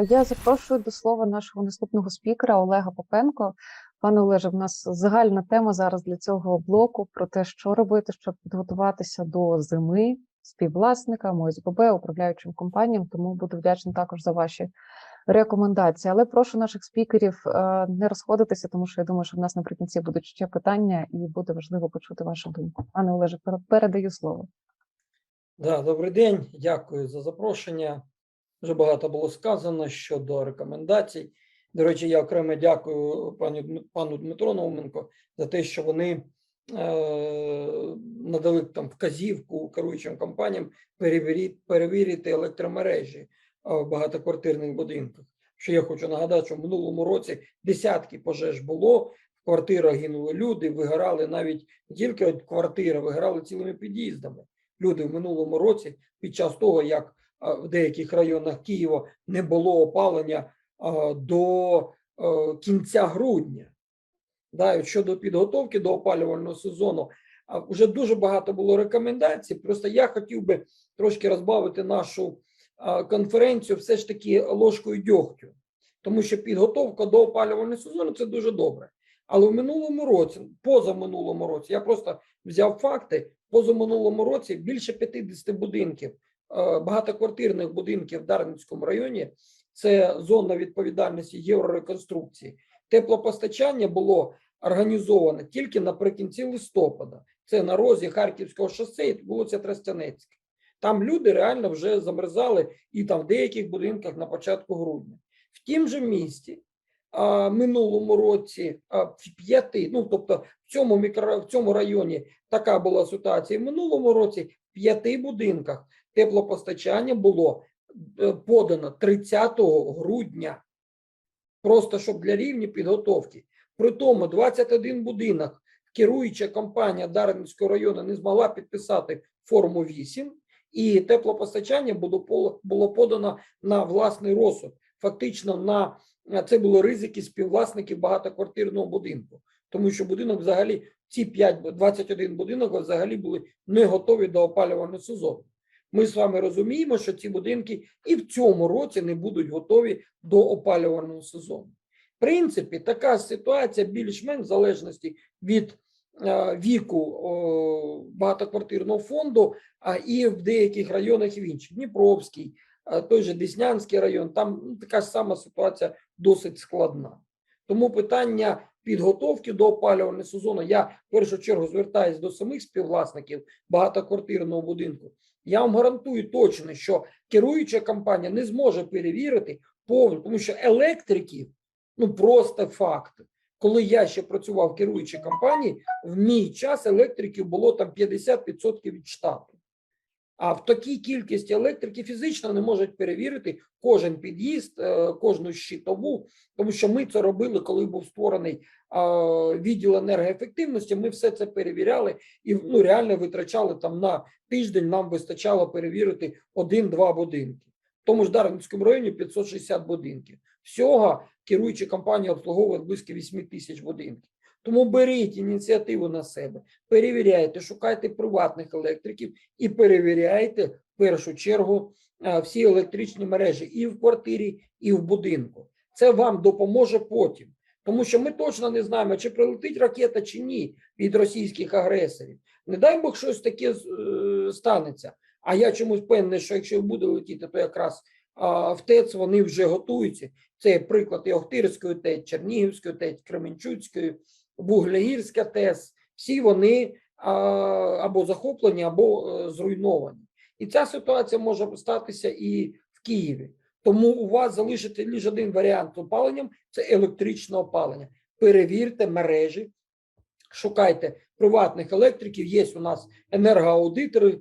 Я запрошую до слова нашого наступного спікера Олега Попенко. Пане Олеже, в нас загальна тема зараз для цього блоку про те, що робити, щоб підготуватися до зими співвласникам, ОСББ, управляючим компаніям. Тому буду вдячна також за ваші рекомендації. Але прошу наших спікерів е, не розходитися, тому що я думаю, що в нас наприкінці будуть ще питання, і буде важливо почути вашу думку. Пане Олеже, передаю слово. Да, добрий день, дякую за запрошення. Вже багато було сказано щодо рекомендацій. До речі, я окремо дякую пані пану Дмитру Науменко за те, що вони е, надали там вказівку керуючим компаніям перевірити, перевірити електромережі в багатоквартирних будинках. Що я хочу нагадати, що в минулому році десятки пожеж було, в квартирах гинули люди, вигорали навіть не тільки квартира, вигорали цілими під'їздами люди в минулому році, під час того, як в деяких районах Києва не було опалення до е, кінця грудня. Да, щодо підготовки до опалювального сезону, вже дуже багато було рекомендацій. Просто я хотів би трошки розбавити нашу конференцію все ж таки ложкою дьогтю, тому що підготовка до опалювального сезону це дуже добре. Але в минулому році, позаминулому році, я просто взяв факти. Позаминулому році більше 50 будинків, багатоквартирних будинків в Дарницькому районі. Це зона відповідальності єврореконструкції. Теплопостачання було організоване тільки наприкінці листопада. Це на розі Харківського шосе і вулиця Тростянецька. Там люди реально вже замерзали і там в деяких будинках на початку грудня. В тім же місті а, минулому році а, в п'яти, ну тобто в цьому мікро, в цьому районі така була ситуація. В минулому році в п'яти будинках теплопостачання було е, подано 30 грудня. Просто щоб для рівня підготовки. При тому 21 будинок керуюча компанія Дарницького району не змогла підписати форму 8, і теплопостачання було, було подано на власний розсуд. Фактично, на це були ризики співвласників багатоквартирного будинку, тому що будинок взагалі ці 5, 21 будинок взагалі були не готові до опалювального сезону. Ми з вами розуміємо, що ці будинки і в цьому році не будуть готові до опалювального сезону. В принципі, така ситуація більш-менш в залежності від е, віку багатоквартирного фонду, а і в деяких районах і в інших. Дніпровський, е, той же Деснянський район, там ну, така ж сама ситуація досить складна. Тому питання підготовки до опалювального сезону. Я в першу чергу звертаюся до самих співвласників багатоквартирного будинку. Я вам гарантую точно, що керуюча компанія не зможе перевірити повну, тому що електриків ну просто факт. Коли я ще працював в керуючій компанії, в мій час електриків було там 50% від штату. А в такій кількості електрики фізично не можуть перевірити кожен під'їзд, е, кожну щитову, тому що ми це робили, коли був створений е, відділ енергоефективності. Ми все це перевіряли і ну реально витрачали там на тиждень. Нам вистачало перевірити один-два будинки. В тому ж Дарницькому районі 560 будинків. Всього керуючі компанії обслуговують близько 8 тисяч будинків. Тому беріть ініціативу на себе, перевіряйте, шукайте приватних електриків і перевіряйте в першу чергу е, всі електричні мережі і в квартирі, і в будинку. Це вам допоможе потім. Тому що ми точно не знаємо, чи прилетить ракета чи ні від російських агресорів. Не дай Бог щось таке е, станеться. А я чомусь певний, що якщо буде летіти, то якраз в ТЕЦ вони вже готуються. Це приклад і Охтирської ТЕЦ, Чернігівської ТЕЦ, Кременчуцької, Вуглегірська ТЕС. Всі вони або захоплені, або е, зруйновані. І ця ситуація може статися і в Києві. Тому у вас залишиться лише один варіант з опаленням це електричне опалення. Перевірте мережі, шукайте приватних електриків. Є у нас енергоаудитори.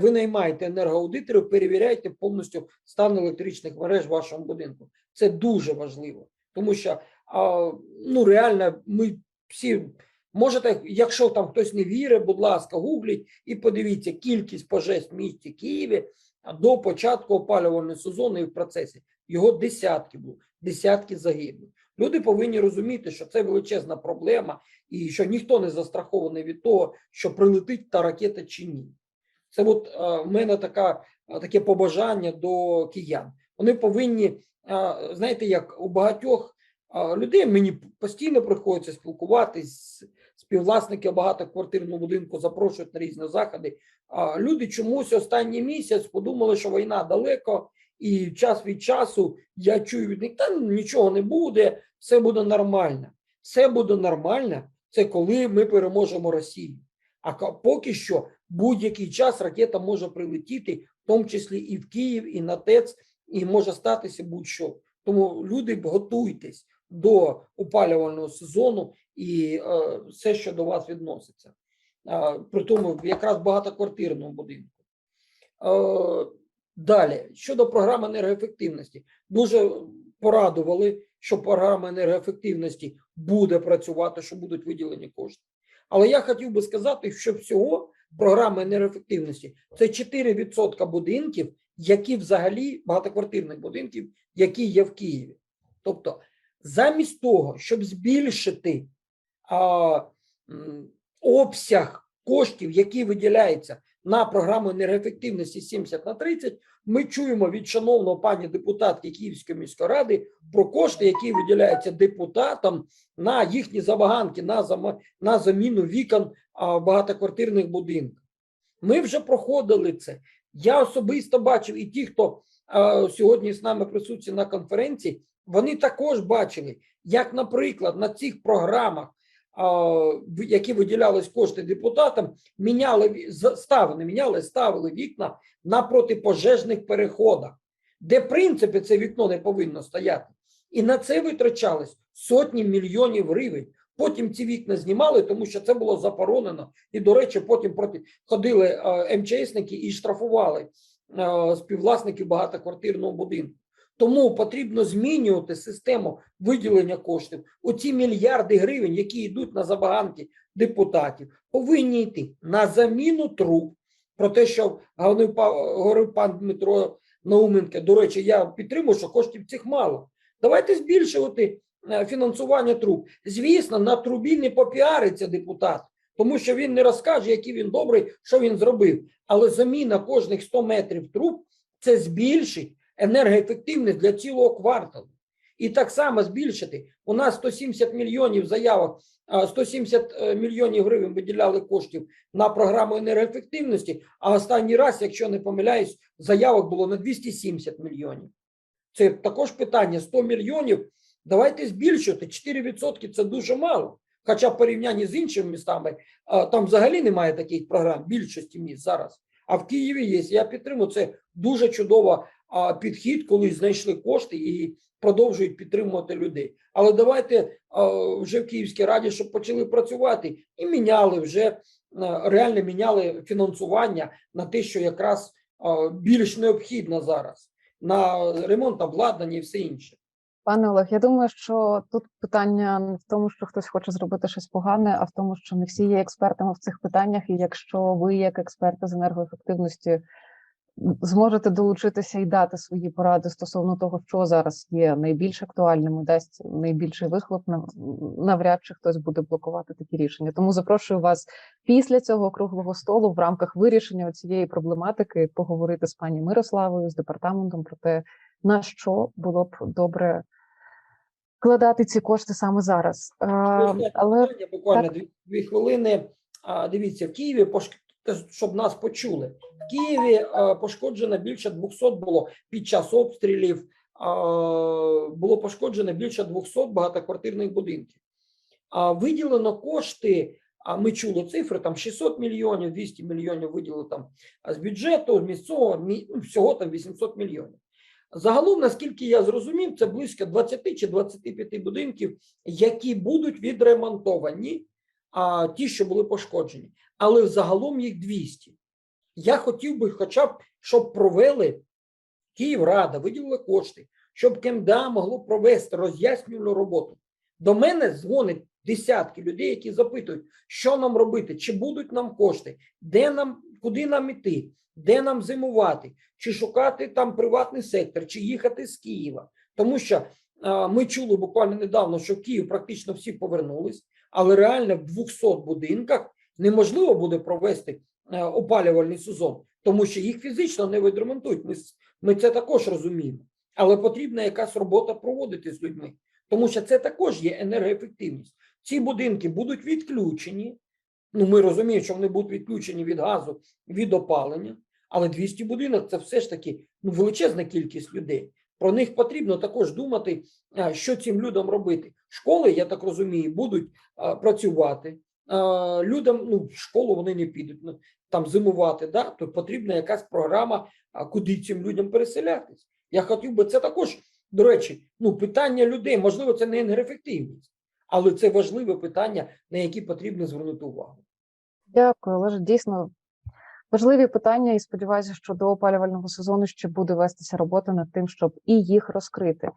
Ви наймаєте енергоаудиторів, перевіряйте повністю стан електричних мереж в вашому будинку. Це дуже важливо, тому що ну реально ми всі можете, якщо там хтось не вірить, будь ласка, гугліть і подивіться кількість пожеж в місті Києві до початку опалювального сезону і в процесі. Його десятки було, десятки загиблих. Люди повинні розуміти, що це величезна проблема, і що ніхто не застрахований від того, що прилетить та ракета чи ні. Це от е, в мене така, е, таке побажання до киян. Вони повинні а, знаєте, як у багатьох людей мені постійно приходиться спілкуватись співвласники багатоквартирного будинку запрошують на різні заходи. А люди чомусь останній місяць подумали, що війна далеко, і час від часу я чую від них, та нічого не буде, все буде нормально. Все буде нормально, це коли ми переможемо Росію. А поки що будь-який час ракета може прилетіти, в тому числі і в Київ, і на ТЕЦ, і може статися будь-що. Тому люди готуйтесь до опалювального сезону і е, все, що до вас відноситься. При тому якраз багатоквартирному будинку. Е, далі, щодо програми енергоефективності, дуже порадували, що програма енергоефективності буде працювати, що будуть виділені кошти. Але я хотів би сказати, що всього програма енергоефективності це 4% будинків, які взагалі багатоквартирних будинків, які є в Києві. Тобто, замість того, щоб збільшити а, обсяг коштів, які виділяються на програму енергоефективності 70 на 30, ми чуємо від шановного пані депутатки Київської міської ради про кошти, які виділяються депутатам на їхні забаганки, на, зама- на заміну вікон в багатоквартирних будинках. Ми вже проходили це. Я особисто бачив, і ті, хто а, сьогодні з нами присутні на конференції, вони також бачили, як, наприклад, на цих програмах, які виділялись кошти депутатам, міняли ставили, міняли, ставили вікна на протипожежних переходах, де, в принципі, це вікно не повинно стояти. І на це витрачались сотні мільйонів гривень. Потім ці вікна знімали, тому що це було заборонено. І, до речі, потім проти ходили МЧСники і штрафували співвласників багатоквартирного будинку. Тому потрібно змінювати систему виділення коштів. Оці мільярди гривень, які йдуть на забаганки депутатів, повинні йти на заміну труб. Про те, що говорив пан Дмитро Науменко. До речі, я підтримую, що коштів цих мало. Давайте збільшувати е, фінансування труб. Звісно, на трубі не попіариться депутат, тому що він не розкаже, який він добрий, що він зробив. Але заміна кожних 100 метрів труб це збільшить енергоефективність для цілого кварталу. І так само збільшити. У нас 170 мільйонів заявок, а, 170 е, мільйонів гривень виділяли коштів на програму енергоефективності, а останній раз, якщо не помиляюсь, заявок було на 270 мільйонів. Це також питання 100 мільйонів. Давайте збільшувати. 4% це дуже мало. Хоча в порівнянні з іншими містами там взагалі немає таких програм, більшості міст зараз. А в Києві є. Я підтримую це дуже чудово а, підхід, коли знайшли кошти і продовжують підтримувати людей. Але давайте вже в Київській раді, щоб почали працювати і міняли вже реально міняли фінансування на те, що якраз більш необхідно зараз на ремонт обладнання і все інше. Пане Олег, я думаю, що тут питання не в тому, що хтось хоче зробити щось погане, а в тому, що не всі є експертами в цих питаннях. І якщо ви, як експерти з енергоефективності, зможете долучитися і дати свої поради стосовно того, що зараз є найбільш актуальним і дасть найбільший вихлоп, навряд чи хтось буде блокувати такі рішення. Тому запрошую вас після цього круглого столу в рамках вирішення цієї проблематики поговорити з пані Мирославою, з департаментом про те, на що було б добре вкладати ці кошти саме зараз. Останнє але буквально дві, дві хвилини. А, дивіться, в Києві щоб нас почули. В Києві пошкоджено більше 200 було під час обстрілів. Було пошкоджено більше 200 багатоквартирних будинків. А виділено кошти. Ми чули цифри там 600 мільйонів, 200 мільйонів виділили там з бюджету, місцевого ну, всього там 800 мільйонів. Загалом, наскільки я зрозумів, це близько 20 чи 25 будинків, які будуть відремонтовані, а ті, що були пошкоджені. Але загалом їх 200. Я хотів би, хоча б, щоб провели Київрада, виділила кошти, щоб КМДА могло провести роз'яснювальну роботу. До мене дзвонять десятки людей, які запитують, що нам робити, чи будуть нам кошти, де нам, куди нам іти, де нам зимувати, чи шукати там приватний сектор, чи їхати з Києва. Тому що а, ми чули буквально недавно, що в Київ практично всі повернулись, але реально в 200 будинках неможливо буде провести е, опалювальний сезон, тому що їх фізично не відремонтують. Ми, ми це також розуміємо. але потрібна якась робота проводити з людьми, тому що це також є енергоефективність. Ці будинки будуть відключені. Ну, ми розуміємо, що вони будуть відключені від газу, від опалення, але 200 будинок це все ж таки ну, величезна кількість людей. Про них потрібно також думати, що цим людям робити. Школи, я так розумію, будуть працювати. А, Людям ну, в школу вони не підуть ну, там зимувати. Да? То потрібна якась програма, куди цим людям переселятись. Я хотів би це також, до речі, ну питання людей, можливо, це не енергоефективність, але це важливе питання, на які потрібно звернути увагу. Дякую, Олеже. Дійсно важливі питання, і сподіваюся, що до опалювального сезону ще буде вестися робота над тим, щоб і їх розкрити.